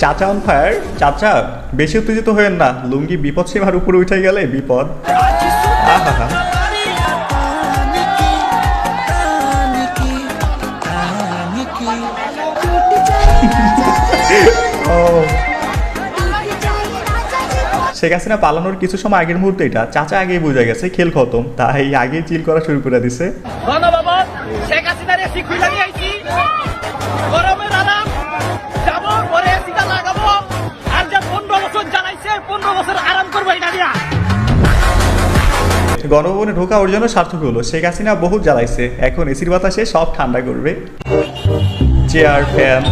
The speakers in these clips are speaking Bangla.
চাচা অন ফায়ার চাচা বেশি উত্তেজিত হয়েন না। লুঙ্গি বিপদ সীমার উপরে উঠে গেলে বিপদ। আহা শেখ হাসিনা পালানোর কিছু সময় আগের মুহূর্তে এটা। চাচা আগেই বুঝে গেছে খেল খতম। তাই আগেই চিল করা শুরু করে দিছে। শেখ হাসিনার এসি গণভবনে ঢোকা ওর জন্য সার্থক হলো। শেখ হাসিনা বহু জ্বালাইছে। এখন এসির বাতাসে সব ঠান্ডা করবে। চেয়ার, ফ্যান,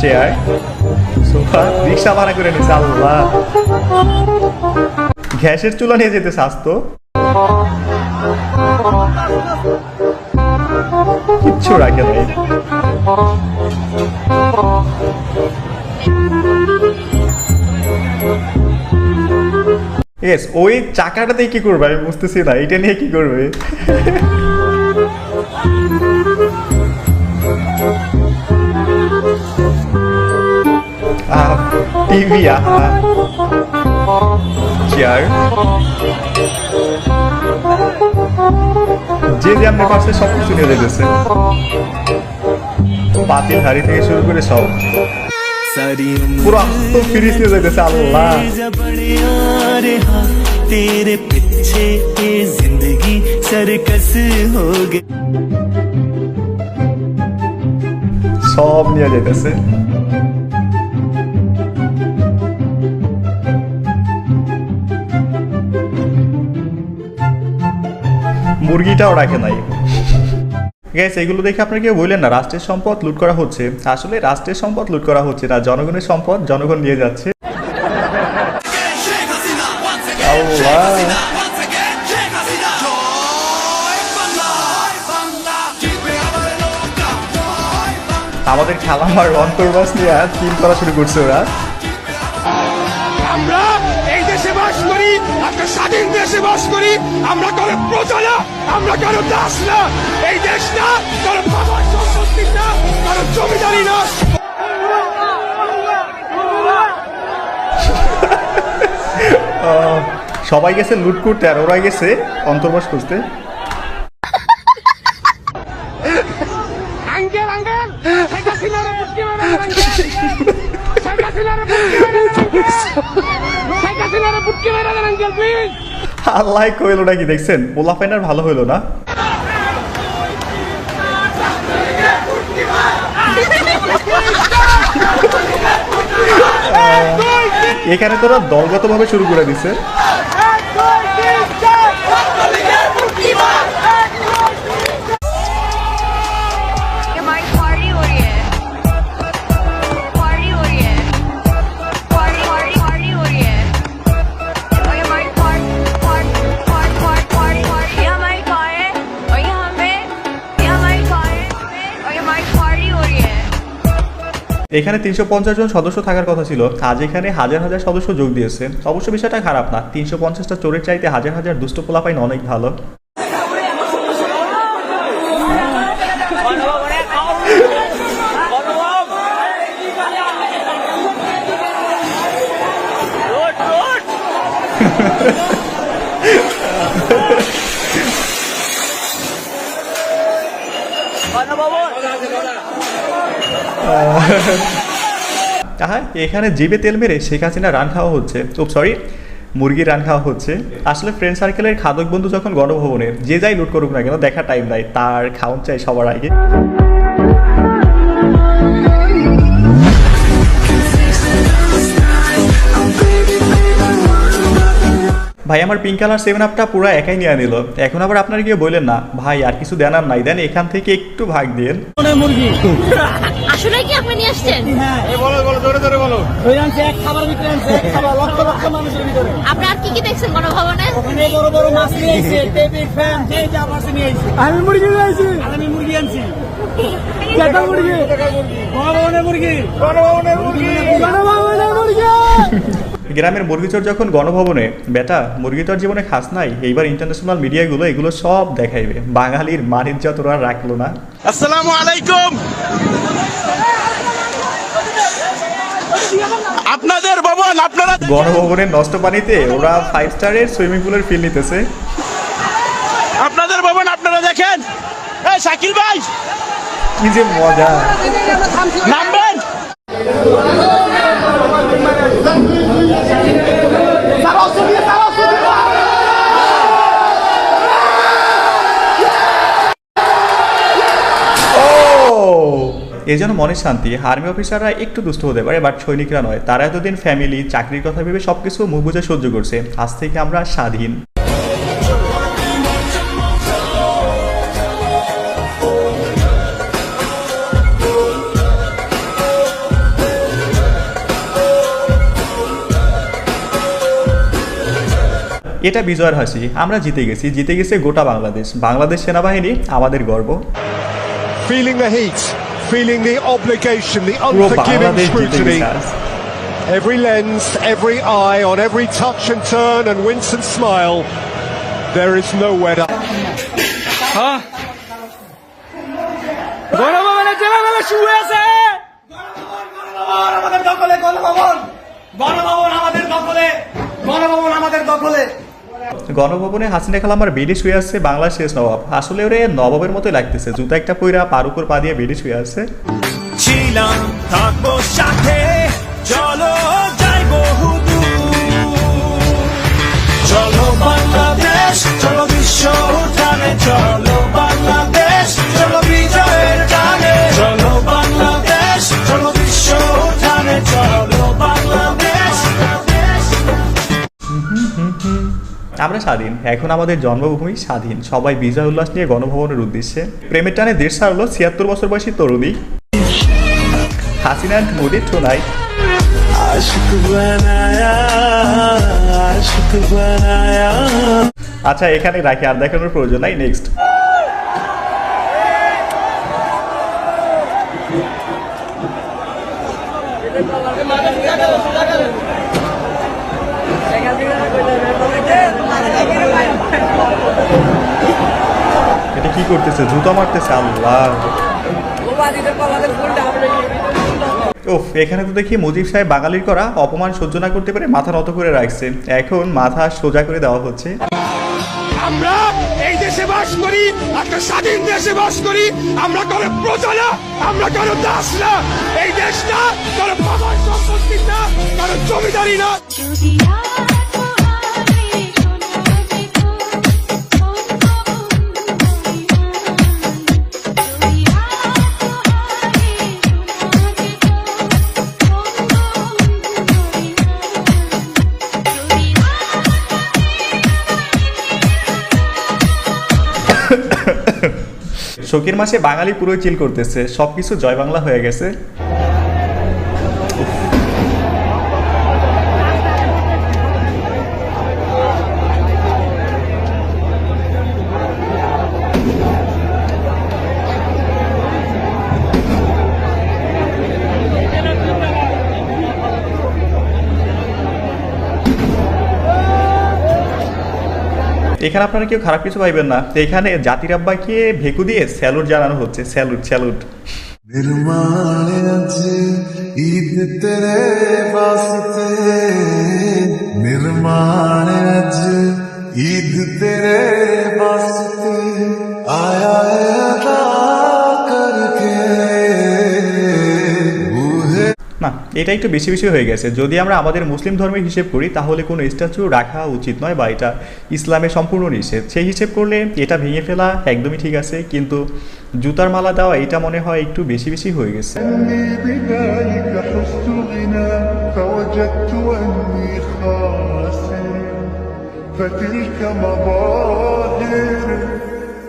চেয়ার, সোফা, রিক্সা ভাড়া করে নিছে, আল্লাহ। গ্যাসের চুলা নিয়ে যেতে স্বাস্থ্য। কিচ্ছু রাখে নাই। এস ওই চাকাটাতে কি করবে? আমি বুঝতেছি না, এটা নিয়ে কি করবে? টিভি আহা চেয়ার যে যে আপনার পাশে সব কিছু নিয়ে যেতেছে পাতিল হাড়ি থেকে শুরু করে সব। পুরো আত্ম ফিরিস নিয়ে যেতেছে আল্লাহ। जबड़िया रहा तेरे पीछे ये जिंदगी सरकस हो गई সব নিয়ে যেতেছে মুরগিটাও রাখে নাই গ্যাস এগুলো দেখে আপনারা কেউ বললেন না রাষ্ট্রের সম্পদ লুট করা হচ্ছে আসলে রাষ্ট্রের সম্পদ লুট করা হচ্ছে না জনগণের সম্পদ জনগণ নিয়ে যাচ্ছে আমাদের খেলা খেলামার অন্তর্বাস নিয়ে চিল করা শুরু করছে ওরা। আমরা এই দেশে বাস করি একটা স্বাধীন দেশে বাস করি। আমরা কারও প্রজা না আমরা কারও দাস না। এই দেশ না কারও বাবার সম্পত্তি না কারও জমিদারি না। সবাই গেছে লুট করতে আর ওরা গেছে অন্তর্বাস খুঁজতে আল্লাহ কইলো নাকি দেখছেন? পোলা ফাইনার ভালো হইল না? এখানে তোরা দলগত ভাবে শুরু করে দিছে। এখানে তিনশো পঞ্চাশ জন সদস্য থাকার কথা ছিল। আজ এখানে হাজার হাজার সদস্য যোগ দিয়েছে অবশ্য বিষয়টা খারাপ না। তিনশো পঞ্চাশটা চোরের চাইতে হাজার হাজার দুষ্ট পোলা পাইন অনেক ভালো। আহা, এখানে জিবে তেল মেরে শেখ হাসিনা রান খাওয়া হচ্ছে। ও সরি মুরগির রান খাওয়া হচ্ছে। আসলে ফ্রেন্ড সার্কেলের খাদক বন্ধু যখন গণভবনে, যে যাই লুট করুক না কেন দেখা টাইম নাই, তার খাওয়ান চাই সবার আগে। ভাই আমার পিঙ্ক কালার সেভেন আপটা পুরো একাই নিয়ে নিল। এখন আবার আপনার গিয়ে বললেন না ভাই আর কিছু দেন আর নাই দেন এখান থেকে একটু ভাগ দিন আসলে কি আপনি নিয়ে আসছেন? আপনি আর কি কি দেখছেন গণভবনে আমি মুরগি আইছি আমি মুরগি আনছি। মুরগি? গণভবনের মুরগি। গণভবনের মুরগি গ্রামের মুরগিচোর যখন গণভবনে বেটা মুরগি তো জীবনে খাস নাই? এইবার ইন্টারন্যাশনাল মিডিয়াগুলো এগুলো সব দেখাইবে। বাঙালির মানিজ্য তোরা রাখল না। আসসালামু আলাইকুম। আপনাদের ভবন আপনারা গণভবনের নষ্ট পানিতে ওরা ফাইভ স্টারের সুইমিং পুলের ফিল নিতেছে। আপনাদের ভবন আপনারা দেখেন। এই শাকিল ভাই! কি যে মজা। নামবেন! এই জন্য মনে শান্তি। আর্মি অফিসাররা একটু দুষ্ট হতে পারে বাট সৈনিকরা নয়। তারা এতদিন ফ্যামিলি চাকরির কথা ভেবে সবকিছু মুখ বুঝে সহ্য করছে। আজ থেকে আমরা স্বাধীন। এটা বিজয়ের হাসি আমরা জিতে গেছি জিতে গেছে গোটা বাংলাদেশ বাংলাদেশ সেনাবাহিনী আমাদের গর্ব feeling the heat, feeling the obligation, the unforgiving scrutiny. Every lens, every eye, on every touch and turn and wince and smile, there is nowhere to Ganabhaban Ganabhaban আমাদের দখলে গণভবন আমাদের দখলে গণভবনে হাসিনা খালামার বেডে শুয়ে আছে বাংলার শেষ নবাব। আসলে ওরে নবাবের মতোই লাগতেছে, জুতা একটা পইরা পার উপর পা দিয়ে বেডে শুয়ে আছে। ছিলাম, থাকব সাথে, চলো চলো বাংলাদেশ, চলো বিশ্ব উঠানে চলো। আমরা স্বাধীন। এখন আমাদের জন্মভূমি স্বাধীন। সবাই বিজয় উল্লাস নিয়ে গণভবনের উদ্দেশ্যে। প্রেমের টানে দেড় সার হলো ছিয়াত্তর বছর বয়সী তরুণী। হাসিনা মোদি টোনাই আশিক বানায়া আচ্ছা এখানে রাখি আর দেখানোর প্রয়োজন নাই। নেক্সট এটা কি করতেছে জুতো মারতেছে আল্লাহ। ওফ এখানে তো দেখি মুজিব সাহেব বাঙালির করা অপমান সহ্য না করতে পারে মাথা নত করে রাখছে এখন মাথা সোজা করে দেওয়া হচ্ছে। আমরা এই দেশে বাস করি একটা স্বাধীন দেশে বাস করি আমরা কারও প্রজা না আমরা কারও দাস না। এই দেশ না কারও বাবার সম্পত্তি না কারও জমিদারি না। শোকের মাসে বাঙালি পুরোই চিল করতেছে সবকিছু জয় বাংলা হয়ে গেছে। এখানে আপনারা কেউ খারাপ কিছু পাইবেন না। এখানে জাতির আব্বাকে ভেকু দিয়ে স্যালুট জানানো হচ্ছে, স্যালুট স্যালুট। ঈদ তেরে নির্মাণ ঈদ তে বাস এটা একটু বেশি বেশি হয়ে গেছে যদি আমরা আমাদের মুসলিম ধর্মের হিসেব করি তাহলে কোনো স্ট্যাচু রাখা উচিত নয় বা এটা ইসলামে সম্পূর্ণ নিষেধ সেই হিসেব করলে এটা ভেঙে ফেলা একদমই ঠিক আছে কিন্তু জুতার মালা দেওয়া এটা মনে হয় একটু বেশি বেশি হয়ে গেছে بدايك حزت غنى فوجدت أني خاسر فتلك مظاهر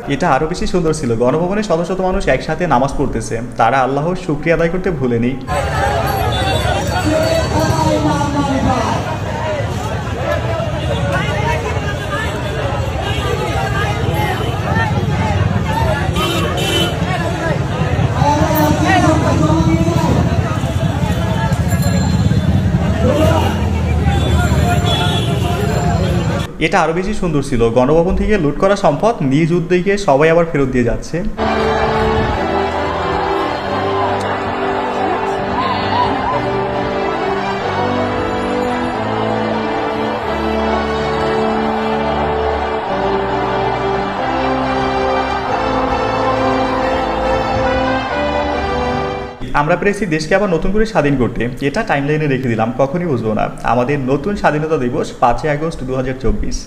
এটা আরও বেশি সুন্দর ছিল গণভবনে শত শত মানুষ একসাথে নামাজ পড়তেছে তারা আল্লাহর শুক্রিয়া আদায় করতে ভুলেনি এটা আরও বেশি সুন্দর ছিল। গণভবন থেকে লুট করা সম্পদ নিজ উদ্যোগে সবাই আবার ফেরত দিয়ে যাচ্ছে। আমরা পেরেছি দেশকে আবার নতুন করে স্বাধীন করতে। এটা টাইমলাইনে রেখে দিলাম, কখনই বুঝব না। আমাদের নতুন স্বাধীনতা দিবস পাঁচই আগস্ট দু হাজার চব্বিশ।